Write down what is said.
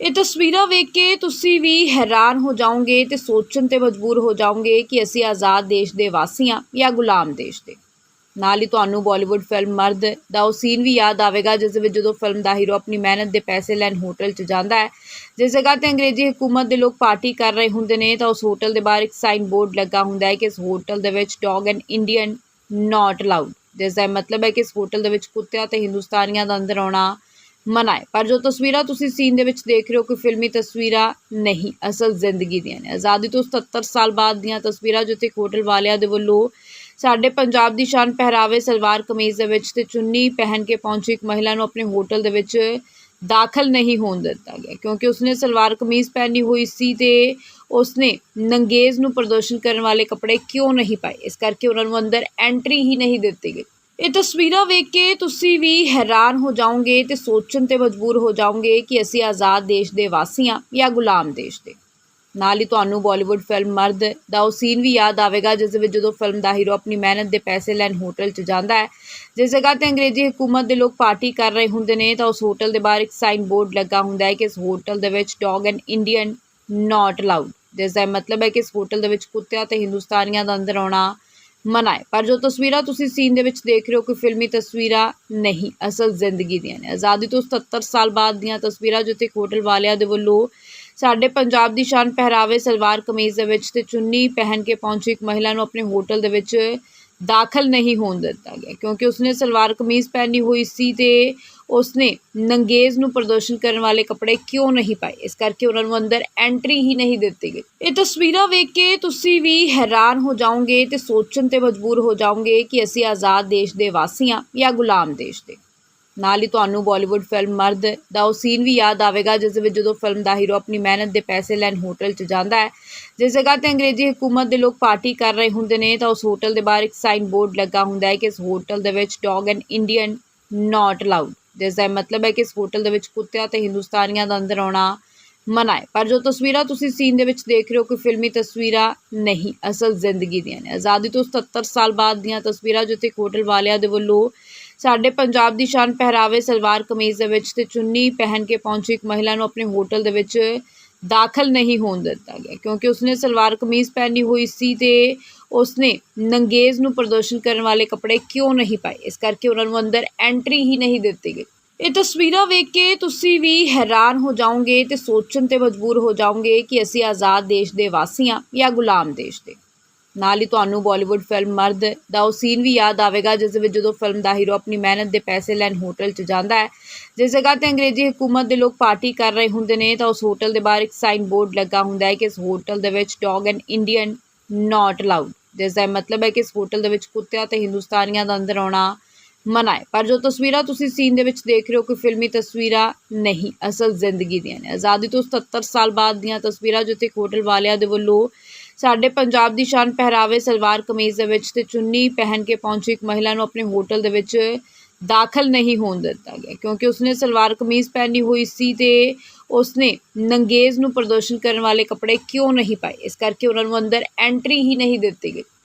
ਇਹ ਤਸਵੀਰਾਂ ਵੇਖ ਕੇ ਤੁਸੀਂ ਵੀ ਹੈਰਾਨ ਹੋ ਜਾਓਗੇ ਤੇ ਸੋਚਣ ਤੇ ਮਜਬੂਰ ਹੋ ਜਾਓਗੇ ਕਿ ਅਸੀਂ ਆਜ਼ਾਦ ਦੇਸ਼ ਦੇ ਵਾਸੀ ਹਾਂ ਜਾਂ ਗੁਲਾਮ ਦੇਸ਼ ਦੇ। ਨਾਲ ਹੀ ਤੁਹਾਨੂੰ ਬਾਲੀਵੁੱਡ ਫਿਲਮ ਮਰਦ ਦਾ ਉਹ ਸੀਨ ਵੀ ਯਾਦ ਆਵੇਗਾ, ਜਿਸ ਵਿੱਚ ਜਦੋਂ ਫਿਲਮ ਦਾ ਹੀਰੋ ਆਪਣੀ ਮਿਹਨਤ ਦੇ ਪੈਸੇ ਲੈਣ ਹੋਟਲ 'ਚ ਜਾਂਦਾ ਹੈ, ਜਿਸ ਜਗ੍ਹਾ ਤੇ ਅੰਗਰੇਜ਼ੀ ਹਕੂਮਤ ਦੇ ਲੋਕ ਪਾਰਟੀ ਕਰ ਰਹੇ ਹੁੰਦੇ ਨੇ, ਤਾਂ ਉਸ ਹੋਟਲ ਦੇ ਬਾਹਰ ਇੱਕ ਸਾਈਨ ਬੋਰਡ ਲੱਗਾ ਹੁੰਦਾ ਹੈ ਕਿ ਇਸ ਹੋਟਲ ਦੇ ਵਿੱਚ dog and Indian not allowed ਜਿਸ ਦਾ ਮਤਲਬ ਹੈ ਕਿ ਇਸ ਹੋਟਲ ਦੇ ਵਿੱਚ ਕੁੱਤਿਆਂ ਤੇ ਹਿੰਦੁਸਤਾਨੀਆਂ ਦਾ ਅੰਦਰ ਆਉਣਾ ਮਨਾਏ। ਪਰ ਜੋ ਤਸਵੀਰਾਂ ਤੁਸੀਂ ਸੀਨ ਦੇ ਵਿੱਚ ਦੇਖ ਰਹੇ ਹੋ ਕਿ ਫਿਲਮੀ ਤਸਵੀਰਾਂ ਨਹੀਂ, ਅਸਲ ਜ਼ਿੰਦਗੀ ਦੀਆਂ ਨੇ। ਆਜ਼ਾਦੀ ਤੋਂ 77 ਸਾਲ ਬਾਅਦ ਦੀਆਂ ਤਸਵੀਰਾਂ ਜਿੱਥੇ ਇੱਕ ਹੋਟਲ ਵਾਲਿਆਂ ਦੇ ਵੱਲੋਂ ਸਾਡੇ ਪੰਜਾਬ ਦੀ ਸ਼ਾਨ ਪਹਿਰਾਵੇ, ਸਲਵਾਰ ਕਮੀਜ਼ ਦੇ ਵਿੱਚ ਤੇ ਚੁੰਨੀ ਪਹਿਨ ਕੇ ਪਹੁੰਚੀ ਇੱਕ ਮਹਿਲਾ ਨੂੰ ਆਪਣੇ ਹੋਟਲ ਦੇ ਵਿੱਚ ਦਾਖਲ ਨਹੀਂ ਹੋਣ ਦਿੱਤਾ ਗਿਆ, ਕਿਉਂਕਿ ਉਸਨੇ ਸਲਵਾਰ ਕਮੀਜ਼ ਪਹਿਨੀ ਹੋਈ ਸੀ ਤੇ ਉਸਨੇ ਨੰਗੇਜ਼ ਨੂੰ ਪ੍ਰਦਰਸ਼ਨ ਕਰਨ ਵਾਲੇ ਕੱਪੜੇ ਕਿਉਂ ਨਹੀਂ ਪਾਏ? ਇਸ ਕਰਕੇ ਉਹਨਾਂ ਨੂੰ ਅੰਦਰ ਐਂਟਰੀ ਹੀ ਨਹੀਂ ਦਿੱਤੀ ਗਈ। ਇਹ ਤਸਵੀਰਾਂ ਵੇਖ ਕੇ ਤੁਸੀਂ ਵੀ ਹੈਰਾਨ ਹੋ ਜਾਓਗੇ ਤੇ ਸੋਚਣ ਤੇ ਮਜਬੂਰ ਹੋ ਜਾਓਗੇ ਕਿ ਅਸੀਂ ਆਜ਼ਾਦ ਦੇਸ਼ ਦੇ ਵਾਸੀ ਹਾਂ ਜਾਂ ਗੁਲਾਮ ਦੇਸ਼ ਦੇ। ਨਾਲ ਹੀ ਤੁਹਾਨੂੰ ਬਾਲੀਵੁੱਡ ਫਿਲਮ ਮਰਦ ਦਾ ਉਹ ਸੀਨ ਵੀ ਯਾਦ ਆਵੇਗਾ, ਜਿਸ ਵਿੱਚ ਜਦੋਂ ਫਿਲਮ ਦਾ ਹੀਰੋ ਆਪਣੀ ਮਿਹਨਤ ਦੇ ਪੈਸੇ ਲੈਣ ਹੋਟਲ 'ਚ ਜਾਂਦਾ ਹੈ, ਜਿਸ ਜਗ੍ਹਾ ਤੇ ਅੰਗਰੇਜ਼ੀ ਹਕੂਮਤ ਦੇ ਲੋਕ ਪਾਰਟੀ ਕਰ ਰਹੇ ਹੁੰਦੇ ਨੇ, ਤਾਂ ਉਸ ਹੋਟਲ ਦੇ ਬਾਹਰ ਇੱਕ ਸਾਈਨ ਬੋਰਡ ਲੱਗਾ ਹੁੰਦਾ ਹੈ ਕਿ ਇਸ ਹੋਟਲ ਦੇ ਵਿੱਚ dog and Indian not allowed ਜਿਸ ਦਾ ਮਤਲਬ ਹੈ ਕਿ ਇਸ ਹੋਟਲ ਦੇ ਵਿੱਚ ਕੁੱਤਿਆਂ ਤੇ ਹਿੰਦੁਸਤਾਨੀਆਂ ਦਾ ਅੰਦਰ ਆਉਣਾ ਮਨਾਏ। ਪਰ ਜੋ ਤਸਵੀਰਾਂ ਤੁਸੀਂ ਸੀਨ ਦੇ ਵਿੱਚ ਦੇਖ ਰਹੇ ਹੋ ਕਿ ਫਿਲਮੀ ਤਸਵੀਰਾਂ ਨਹੀਂ, ਅਸਲ ਜ਼ਿੰਦਗੀ ਦੀਆਂ ਨੇ। ਆਜ਼ਾਦੀ ਤੋਂ 77 ਸਾਲ ਬਾਅਦ ਦੀਆਂ ਤਸਵੀਰਾਂ ਜਿੱਥੇ ਇੱਕ ਹੋਟਲ ਵਾਲਿਆਂ ਦੇ ਵੱਲੋਂ ਸਾਡੇ ਪੰਜਾਬ ਦੀ ਸ਼ਾਨ ਪਹਿਰਾਵੇ, ਸਲਵਾਰ ਕਮੀਜ਼ ਦੇ ਵਿੱਚ ਤੇ ਚੁੰਨੀ ਪਹਿਨ ਕੇ ਪਹੁੰਚੀ ਇੱਕ ਮਹਿਲਾ ਨੂੰ ਆਪਣੇ ਹੋਟਲ ਦੇ ਵਿੱਚ ਦਾਖਲ ਨਹੀਂ ਹੋਣ ਦਿੱਤਾ ਗਿਆ ਕਿਉਂਕਿ ਉਸਨੇ ਸਲਵਾਰ ਕਮੀਜ਼ ਪਹਿਨੀ ਹੋਈ ਸੀ ਤੇ ਉਸਨੇ ਨੰਗੇਜ਼ ਨੂੰ ਪ੍ਰਦਰਸ਼ਨ ਕਰਨ ਵਾਲੇ ਕੱਪੜੇ ਕਿਉਂ ਨਹੀਂ ਪਾਏ ਇਸ ਕਰਕੇ ਉਹਨਾਂ ਨੂੰ ਅੰਦਰ ਐਂਟਰੀ ਹੀ ਨਹੀਂ ਦਿੱਤੀ ਗਈ ਇਹ ਤਸਵੀਰਾਂ ਵੇਖ ਕੇ ਤੁਸੀਂ ਵੀ ਹੈਰਾਨ ਹੋ ਜਾਓਗੇ ਤੇ ਸੋਚਣ ਤੇ ਮਜਬੂਰ ਹੋ ਜਾਓਗੇ ਕਿ ਅਸੀਂ ਆਜ਼ਾਦ ਦੇਸ਼ ਦੇ ਵਾਸੀ ਹਾਂ ਜਾਂ ਗੁਲਾਮ ਦੇਸ਼ ਦੇ ਨਾਲ ਹੀ ਤੁਹਾਨੂੰ ਬਾਲੀਵੁੱਡ ਫਿਲਮ ਮਰਦ ਦਾ ਉਹ ਸੀਨ ਵੀ ਯਾਦ ਆਵੇਗਾ, ਜਿਸ ਵਿੱਚ ਜਦੋਂ ਫਿਲਮ ਦਾ ਹੀਰੋ ਆਪਣੀ ਮਿਹਨਤ ਦੇ ਪੈਸੇ ਲੈਣ ਹੋਟਲ 'ਚ ਜਾਂਦਾ ਹੈ, ਜਿਸ ਜਗ੍ਹਾ ਤੇ ਅੰਗਰੇਜ਼ੀ ਹਕੂਮਤ ਦੇ ਲੋਕ ਪਾਰਟੀ ਕਰ ਰਹੇ ਹੁੰਦੇ ਨੇ, ਤਾਂ ਉਸ ਹੋਟਲ ਦੇ ਬਾਹਰ ਇੱਕ ਸਾਈਨ ਬੋਰਡ ਲੱਗਾ ਹੁੰਦਾ ਹੈ ਕਿ ਇਸ ਹੋਟਲ ਦੇ ਵਿੱਚ dog and Indian not allowed ਜਿਸ ਦਾ ਮਤਲਬ ਹੈ ਕਿ ਇਸ ਹੋਟਲ ਦੇ ਵਿੱਚ ਕੁੱਤਿਆਂ ਤੇ ਹਿੰਦੁਸਤਾਨੀਆਂ ਦਾ ਅੰਦਰ ਆਉਣਾ ਮਨਾ ਹੈ ਪਰ ਜੋ ਤਸਵੀਰਾਂ ਤੁਸੀਂ ਸੀਨ ਦੇ ਵਿੱਚ ਦੇਖ ਰਹੇ ਹੋ ਕਿ ਫਿਲਮੀ ਤਸਵੀਰਾਂ ਨਹੀਂ, ਅਸਲ ਜ਼ਿੰਦਗੀ ਦੀਆਂ ਨੇ। ਆਜ਼ਾਦੀ ਤੋਂ 77 ਸਾਲ ਬਾਅਦ ਦੀਆਂ ਤਸਵੀਰਾਂ ਜਿੱਥੇ ਇੱਕ ਹੋਟਲ ਵਾਲਿਆਂ ਦੇ ਵੱਲੋਂ ਸਾਡੇ ਪੰਜਾਬ ਦੀ ਸ਼ਾਨ ਪਹਿਰਾਵੇ ਸਲਵਾਰ ਕਮੀਜ਼ ਦੇ ਵਿੱਚ ਤੇ ਚੁੰਨੀ ਪਹਿਨ ਕੇ ਪਹੁੰਚੀ ਇੱਕ ਮਹਿਲਾ ਨੂੰ ਆਪਣੇ ਹੋਟਲ ਦੇ ਵਿੱਚ ਦਾਖਲ ਨਹੀਂ ਹੋਣ ਦਿੱਤਾ ਗਿਆ, ਕਿਉਂਕਿ ਉਸਨੇ ਸਲਵਾਰ ਕਮੀਜ਼ ਪਹਿਨੀ ਹੋਈ ਸੀ ਤੇ ਉਸਨੇ ਨੰਗੇਜ਼ ਨੂੰ ਪ੍ਰਦਰਸ਼ਨ ਕਰਨ ਵਾਲੇ ਕੱਪੜੇ ਕਿਉਂ ਨਹੀਂ ਪਾਏ? ਇਸ ਕਰਕੇ ਉਹਨਾਂ ਨੂੰ ਅੰਦਰ ਐਂਟਰੀ ਹੀ ਨਹੀਂ ਦਿੱਤੀ ਗਈ। ਇਹ ਤਸਵੀਰਾਂ ਵੇਖ ਕੇ ਤੁਸੀਂ ਵੀ ਹੈਰਾਨ ਹੋ ਜਾਓਗੇ ਤੇ ਸੋਚਣ ਤੇ ਮਜਬੂਰ ਹੋ ਜਾਓਗੇ ਕਿ ਅਸੀਂ ਆਜ਼ਾਦ ਦੇਸ਼ ਦੇ ਵਾਸੀ ਹਾਂ ਜਾਂ ਗੁਲਾਮ ਦੇਸ਼ ਦੇ। ਨਾਲ ਹੀ ਤੁਹਾਨੂੰ ਬਾਲੀਵੁੱਡ ਫਿਲਮ ਮਰਦ ਦਾ ਉਹ ਸੀਨ ਵੀ ਯਾਦ ਆਵੇਗਾ, ਜਿਸ ਵਿੱਚ ਜਦੋਂ ਫਿਲਮ ਦਾ ਹੀਰੋ ਆਪਣੀ ਮਿਹਨਤ ਦੇ ਪੈਸੇ ਲੈਣ ਹੋਟਲ 'ਚ ਜਾਂਦਾ ਹੈ, ਜਿਸ ਜਗ੍ਹਾ ਤੇ ਅੰਗਰੇਜ਼ੀ ਹਕੂਮਤ ਦੇ ਲੋਕ ਪਾਰਟੀ ਕਰ ਰਹੇ ਹੁੰਦੇ ਨੇ, ਤਾਂ ਉਸ ਹੋਟਲ ਦੇ ਬਾਹਰ ਇੱਕ ਸਾਈਨ ਬੋਰਡ ਲੱਗਾ ਹੁੰਦਾ ਹੈ ਕਿ ਇਸ ਹੋਟਲ ਦੇ ਵਿੱਚ dog and Indian not allowed ਜਿਸ ਦਾ ਮਤਲਬ ਹੈ ਕਿ ਇਸ ਹੋਟਲ ਦੇ ਵਿੱਚ ਕੁੱਤਿਆਂ ਤੇ ਹਿੰਦੁਸਤਾਨੀਆਂ ਦਾ ਅੰਦਰ ਆਉਣਾ ਮਨਾ ਹੈ। ਪਰ ਜੋ ਤਸਵੀਰਾਂ ਤੁਸੀਂ ਸੀਨ ਦੇ ਵਿੱਚ ਦੇਖ ਰਹੇ ਹੋ ਕਿ ਫਿਲਮੀ ਤਸਵੀਰਾਂ ਨਹੀਂ, ਅਸਲ ਜ਼ਿੰਦਗੀ ਦੀਆਂ ਨੇ। ਆਜ਼ਾਦੀ ਤੋਂ 77 ਸਾਲ ਬਾਅਦ ਦੀਆਂ ਤਸਵੀਰਾਂ ਜਿੱਥੇ ਇੱਕ ਹੋਟਲ ਵਾਲਿਆਂ ਦੇ ਵੱਲੋਂ ਸਾਡੇ ਪੰਜਾਬ ਦੀ ਸ਼ਾਨ ਪਹਿਰਾਵੇ ਸਲਵਾਰ ਕਮੀਜ਼ ਦੇ ਵਿੱਚ ਤੇ ਚੁੰਨੀ ਪਹਿਨ ਕੇ ਪਹੁੰਚੀ ਇੱਕ ਮਹਿਲਾ ਨੂੰ ਆਪਣੇ ਹੋਟਲ ਦੇ ਵਿੱਚ ਦਾਖਲ ਨਹੀਂ ਹੋਣ ਦਿੱਤਾ ਗਿਆ, ਕਿਉਂਕਿ ਉਸਨੇ ਸਲਵਾਰ ਕਮੀਜ਼ ਪਹਿਨੀ ਹੋਈ ਸੀ ਤੇ ਉਸਨੇ ਨੰਗੇਜ਼ ਨੂੰ ਪ੍ਰਦਰਸ਼ਨ ਕਰਨ ਵਾਲੇ ਕੱਪੜੇ ਕਿਉਂ ਨਹੀਂ ਪਾਏ? ਇਸ ਕਰਕੇ ਉਹਨਾਂ ਨੂੰ ਅੰਦਰ ਐਂਟਰੀ ਹੀ ਨਹੀਂ ਦਿੱਤੀ ਗਈ।